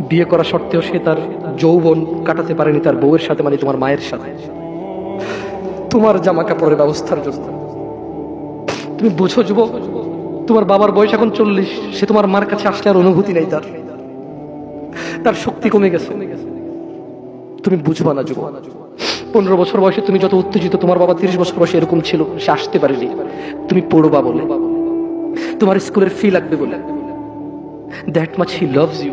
বিয়ে করা সত্ত্বেও সে তার যৌবন কাটাতে পারেনি, তার বউয়ের সাথে মানে তোমার মায়ের সাথে। তোমার জামা কাপড়ের ব্যবস্থার জন্য। তুমি বুঝো, যুবক, তোমার বাবার বয়স এখন চল্লিশ, সে তোমার মার কাছে আসলে আর অনুভূতি নেই তার। তার শক্তি কমে গেছে। তুমি বুঝবা না, যুবক। পনেরো বছর বয়সে তুমি যত উত্তেজিত, তোমার বাবা তিরিশ বছর বয়সে এরকম ছিল, সে আসতে পারেনি। তুমি পড়বা বলে। তোমার স্কুলের ফি লাগবে বলে। That much he loves you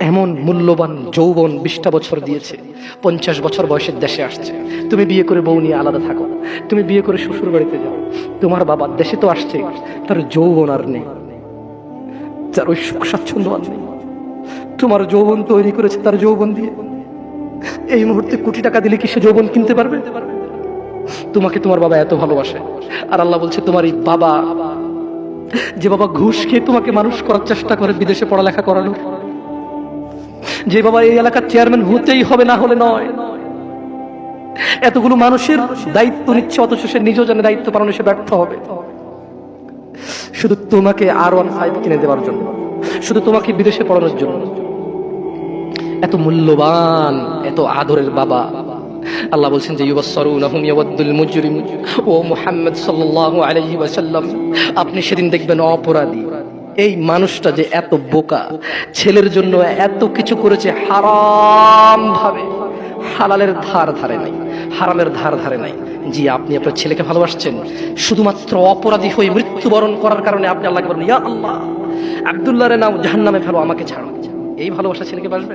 এমন মূল্যবান যৌবন বিশটা বছর দিয়েছে, পঞ্চাশ বছর বয়সের দেশে আসছে। তুমি বিয়ে করে বউ নিয়ে আলাদা থাকো, তুমি বিয়ে করে শ্বশুর বাড়িতে যাও। তোমার বাবা দেশে তো আসছে, তার যৌবন আর নেই। তার ওই সুখ স্বাচ্ছন্দ্য আর নেই। তোমার যৌবন তৈরি করেছে তার যৌবন দিয়ে। এই মুহূর্তে কোটি টাকা দিলে কি সে যৌবন কিনতে পারবে? তোমাকে তোমার বাবা এত ভালোবাসে। আর আল্লাহ বলছে, তোমার এই বাবা, যে বাবা ঘুষ খেয়ে তোমাকে মানুষ করার চেষ্টা করে, বিদেশে পড়ালেখা করানো যে বাবা এই এলাকার চেয়ারম্যান হতেই হবে, না হলে নয়। এতগুলো মানুষের দায়িত্ব নিচ্ছে, অথচ সে নিজেও জানে দায়িত্ব পালনে সে ব্যর্থ হবে। শুধু তোমাকে আর ওয়ান ফাইভ কিনে দেওয়ার জন্য, শুধু তোমাকে বিদেশে পড়ানোর জন্য। এত মূল্যবান, এত আদরের বাবা। আল্লাহ বলছেন যে, ইউবাসসারুনাহুম ইয়াওয়াদ্দুল মুজরিম ও মুহাম্মদ সাল্লাল্লাহু আলাইহি ওয়াসাল্লাম, আপনি সেদিন দেখবেন অপরাধী। এই মানুষটা যে এত বোকা, ছেলের জন্য এত কিছু করেছে হারাম ভাবে। হালালের ধার ধারে নাই, হারামের ধার ধারে নাই। জি, আপনি আপনার ছেলেকে ভালোবাসছেন? শুধুমাত্র অপরাধী হয়ে মৃত্যুবরণ করার কারণে আপনি আল্লাহকে বলেন ইয়া আল্লাহ আব্দুল্লাহ রে নাও জাহান্নামে ফেলো, আমাকে ছাড়ো। এই ভালোবাসা ছেলেকে বাসবে?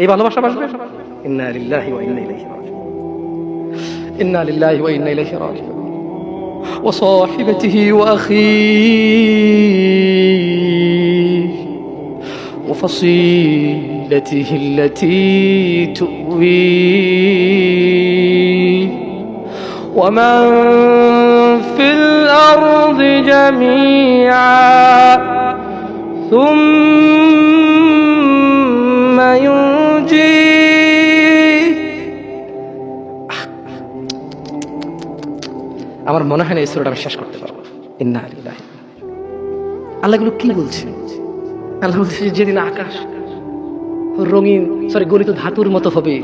এই ভালোবাসা বাসবে? ইন্না লিল্লাহি ওয়া ইন্না ইলাইহি রাজিউন। ইন্না লিল্লাহি ওয়া ইন্না ইলাইহি রাজিউন। وصاحبته وأخيه وفصيلته التي تؤويه. ومن في الأرض جميعا ثم আমার মনে হয় না এই সুরাটা আমি শেষ করতে পারব। ইন্না আল্লাহগুলো কি বলছে? আল্লাহ বলছে যেদিন আকাশ রঙিন সরি গণিত ধাতুর মতো হবে,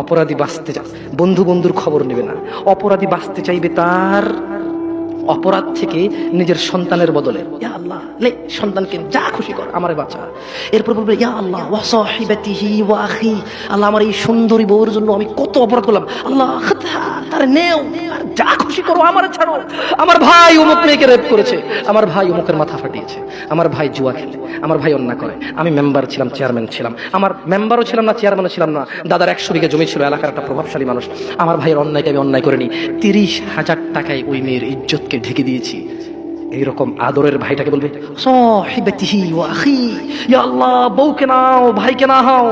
অপরাধী বাঁচতে চা বন্ধু বন্ধুর খবর নেবে না। অপরাধী বাঁচতে চাইবে তার অপরাধ থেকে নিজের সন্তানের বদলে। ইয়া আল্লাহ, লে, সন্তানকে যা খুশি কর, আমারে বাঁচা। এরপর বলবে, ইয়া আল্লাহ, ওয়া সাহিবাতিহি ওয়া আল্লাহ, আমার এই সুন্দরী বউর জন্য আমি কত অপরাধ করলাম। আল্লাহ তারে নেও, আর যা খুশি করো, আমারে ছাড়ো। আমার ভাই অমুক মেয়েকে রেপ করেছে। আমার ভাই অমুকের মাথা ফাটিয়েছে। আমার ভাই জুয়া খেলে। আমার ভাই অন্যায় করে। আমি মেম্বার ছিলাম চেয়ারম্যান ছিলাম। আমার মেম্বারও ছিলাম না চেয়ারম্যানও ছিলাম না। দাদার একশো বিঘা জমি ছিল, এলাকার একটা প্রভাবশালী মানুষ। আমার ভাইয়ের অন্যায়কে আমি অন্যায় করিনি। তিরিশ হাজার টাকায় ওই মেয়ের ইজ্জতকে ঢেকে দিয়েছি। এইরকম আদরের ভাইটাকে বলবে আল্লাহ, বউকে নাও, ভাইকে না হাও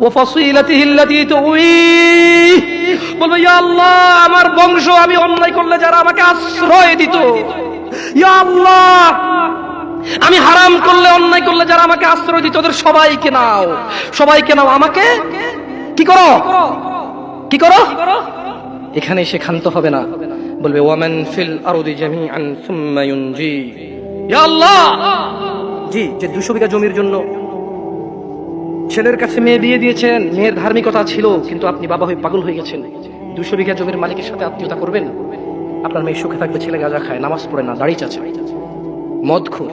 ও ফাসিলাতিহি আল্লাতী তুই বলবে আল্লাহ, আমার বংশ আমি অন্যায় করলে যারা আমাকে আশ্রয় দিত। আল্লাহ, আমি হারাম করলে, অন্যায় করলে যারা আমাকে আশ্রয় দিত, ওদের সবাইকে নাও। সবাইকে নাও। আমাকে? কি করো? কি করো? এখানে সে ক্ষান্ত হবে না। বলবে, ওয়ামান ফিল আরদি জামিআন সুম্মা ইউনজি। ইয়া আল্লাহ! জি, যে দুশো বিঘা জমির জন্য ছেলের কাছে মেয়ে বিয়ে দিয়েছেন, মেয়ের ধার্মিকতা ছিল, কিন্তু আপনি বাবা হয়ে পাগল হয়ে গেছেন। দুশো বিঘা জমির মালিকের সাথে আত্মীয়তা করবেন? আপনার মেয়ে সুখে থাকবে, ছেলে গাঁজা খায়, নামাজ পড়ে না, দাড়ি চাচে মদ খুব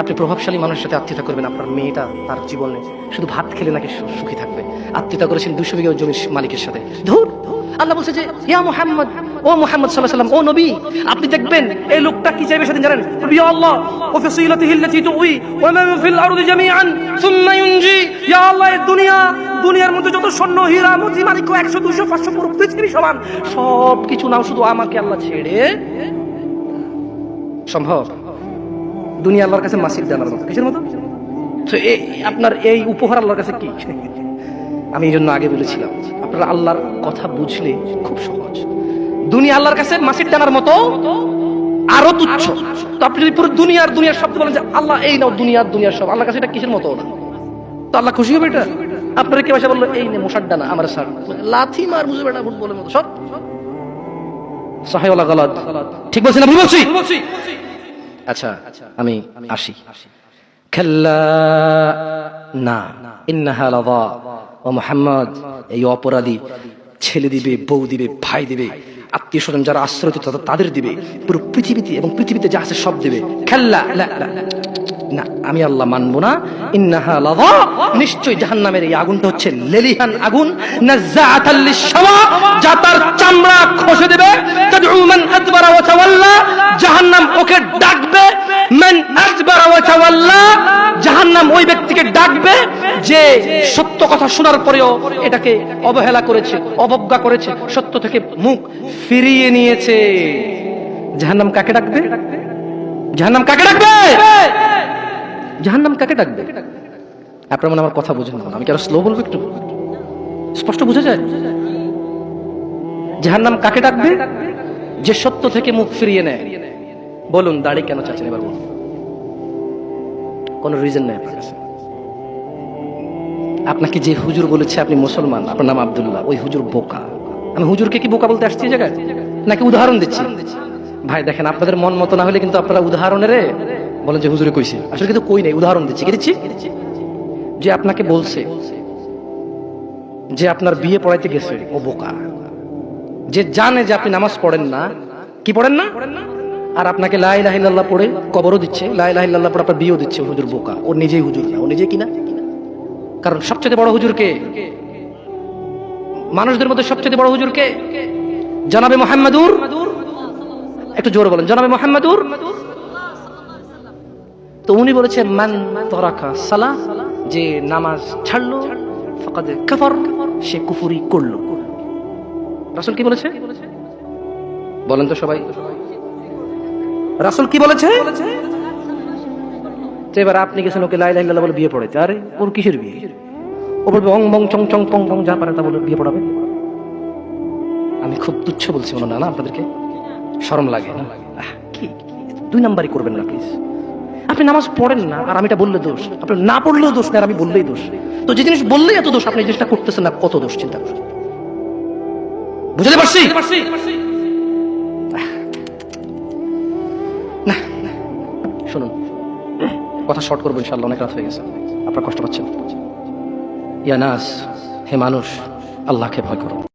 আপনি প্রভাবশালী মানুষের সাথে আত্মীয়তা করবেন, আপনার মেয়েটা তার জীবনে শুধু ভাত খেলে নাকি সুখী থাকবে। আত্মীয়তা করেছেন দুশো বিঘা জমির মালিকের সাথে। ধুর! আল্লাহ বলছে যে, ইয়া মুহাম্মদ ও মোহাম্মদ সাল্লাল্লাহু আলাইহি ওয়াসাল্লাম, ও নবী, আপনি দেখবেন এই লোকটা কি চাইবে সেদিন জানেন? দুনিয়া, দুনিয়ার মধ্যে যত স্বর্ণ, হীরা, মতি মানিক্য 100 200 500 পুরো পৃথিবী সমান শুধু আমাকে আল্লাহ ছেড়ে সম্ভব? কাছে মাসির মতো আপনার এই উপহার আল্লাহর কাছে কি? আমি এই জন্য আগে বলেছিলাম, আপনারা আল্লাহর কথা বুঝলে খুব সহজ। দুনিয়া আল্লাহর কাছে মাসির টানার মতো আরও তুচ্ছ। তো আপনি যদি পুরো দুনিয়ার দুনিয়ার শব্দ বলেন যে, আল্লাহ, এই নাও দুনিয়ার দুনিয়ার সব। আল্লাহর কাছে এটা কিসের মতো? না তো আল্লাহ খুশি হবে এটা? আপনারা কি ভাষা বলল, এই নে মশার ডানা, আমার স্যার লাথি মার বুঝবে এটা ফুটবলের মতো, সব। সাহেওয়ালা গলাদ। ঠিক বলছি না, ভুল বলছি? আচ্ছা আমি আসি। খাল্লা, না, ইন্নাহা লাযা। ও মুহাম্মদ, এই অপরাধী ছেলে দিবে, বউ দিবে, ভাই দিবে, আত্মীয় স্বজন যারা আশ্রয় তাদের- দিবে, পুরো পৃথিবীতে এবং পৃথিবীতে যা আছে সব দিবে। খাল্লা। না, আমি আল্লাহ মানবো না। ইন্নাহা লাযা। নিশ্চয় জাহান্নামের এই আগুনটা হচ্ছে লেলিহান আগুন। নাজ্জাআতাল লিশ-শাওয়া যা তার চামড়া খসে দেবে। তাদউ মান আদবারা ওয়া তাওয়াল্লা। জাহান্নাম ওকে ডাকবে। মান আদবারা ওয়া তাওয়াল্লা। জাহান্নাম ওই ব্যক্তিকে ডাকবে যে সত্য কথা শোনার পরেও এটাকে অবহেলা করেছে, অবজ্ঞা করেছে, সত্য থেকে মুখ ফিরিয়ে নিয়েছে। জাহান্নাম কাকে ডাকবে? জাহান্নাম কাকে ডাকবে? জাহান্নাম কাকে ডাকবে? আপনার মনে আমার কথা বুঝেন না আমি কি আরও স্লো বলব একটু? স্পষ্ট বুঝে যায়? জাহান্নাম কাকে ডাকবে? যে সত্য থেকে মুখ ফিরিয়ে নেয়। বলুন, দাড়ি কেন চাচ্ছেন এবার বলুন। কোনো রিজন নেই আপনার কাছে? আপনাকে যে হুজুর বলেছে আপনি মুসলমান, আপনার নাম আবদুল্লাহ, ওই হুজুর বোকা। আমি হুজুরকে কি বোকা বলতে আসছি জায়গায়? নাকি উদাহরণ দিচ্ছি? ভাই, দেখেন, আপনাদের মন মতো না হলে কিন্তু আপনারা উদাহরণের বলেন যে হুজুরে কইছে। আসলে কিন্তু কই নাই, উদাহরণ দিচ্ছি। কি দিচ্ছি? যে আপনাকে বলছে যে আপনার বিয়ে পড়াইতে গেছে, ও বোকা। যে জানে যে আপনি নামাজ পড়েন না, কি পড়েন না? আর আপনাকে লাই লাহিল্লাহ পড়ে কবরও দিচ্ছে লাই লাহিল্লাহ পড়ে আপনার বিয়েও দিচ্ছে, হুজুর বোকা। ও নিজেই হুজুর না, ও নিজে কিনা? কারণ সবচেয়ে বড় হুজুরকে মানুষদের মধ্যে সবচেয়ে বড় হুজুরকে জানাবে মোহাম্মদুর? একটু জোরে বলেন, জানাবে মোহাম্মদুর? তো উনি বলেছে মান তরাকা সালা যে নামাজ ছাড়লো, ফাকাদে কাফার, সে কুফুরি করল। রাসূল কি বলেছে? বলেন তো সবাই। রাসূল কি বলেছে? এবার আপনি গেছেন ওকে লাই লাইল্লাহ বলে বিয়ে পড়েছে আরে, ওর কিসের বিয়ে? ও বলবে, অং বং চং চং পং পং যা পারে তা বলে বিয়ে পড়াবে। আমি খুব তুচ্ছ বলছি মনে না আপনাদেরকে? শরম লাগে কি? দুই নাম্বারই করবেন না প্লিজ আপনি নামাজ পড়েন না, আর আমি এটা বললে দোষ। আপনি না পড়লেও দোষ না আর আমি বললেই দোষ। তো যে জিনিস বললেই এত দোষ, আপনি জিনিসটা করতেছেন না, কত দোষ চিন্তা করেন বুঝতে পারছি? শুনুন। কথা শর্ট করব ইনশাল্লাহ অনেক রাত হয়ে গেছে। আপনার কষ্ট পাচ্ছেন। ইয়ানাস, হে মানুষ, আল্লাহকে ভয় করো।